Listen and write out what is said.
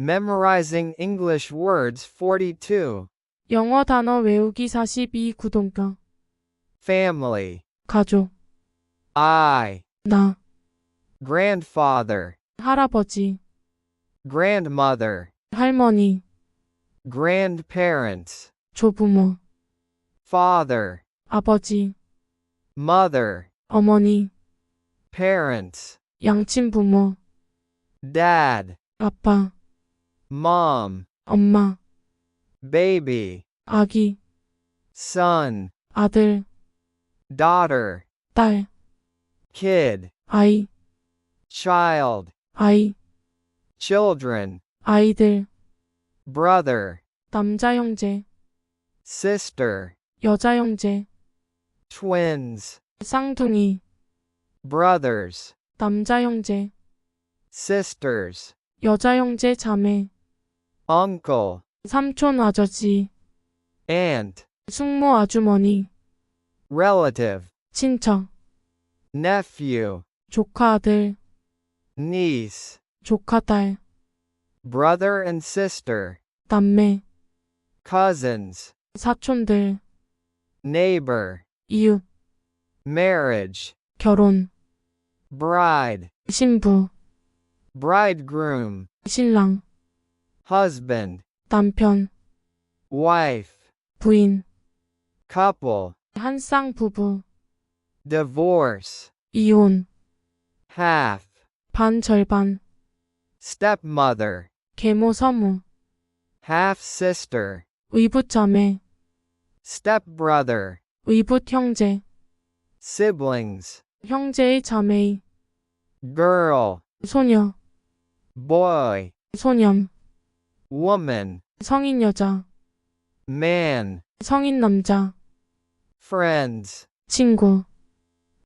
Memorizing English words 42. 영어 단어 외우기 42 구독자. Family. 가족. I. 나. Grandfather. 할아버지. Grandmother. 할머니. Grandparents. 조부모. Father. 아버지. Mother. 어머니. Parents. 양친 부모. Dad. 아빠. Mom. 엄마. Baby. 아기. Son. 아들. Daughter. 딸. Kid. 아이. Child. 아이. Children. 아이들. Brother. 남자 형제. Sister. 여자 형제. Twins. 쌍둥이. Brothers. 남자 형제. Sisters. 여자 형제 자매. Uncle. 삼촌 아저씨. Aunt. 숙모 아주머니. Relative. 친척. Nephew. 조카 아들. Niece. 조카 딸. Brother and sister. 남매. Cousins. 사촌들. Neighbor. 이웃. Marriage. 결혼. Bride. 신부. Bridegroom. 신랑. Husband. 남편. Wife. 부인. Couple. 한 쌍 부부. Divorce. 이혼. Half. 반 절반. Stepmother. 계모 서무. Half sister. 의붓 자매. Stepbrother. 의붓 형제. Siblings. 형제의 자매의. Girl. 소녀. Boy. 소년. Woman. 성인 여자. Man. 성인 남자. Friends. 친구.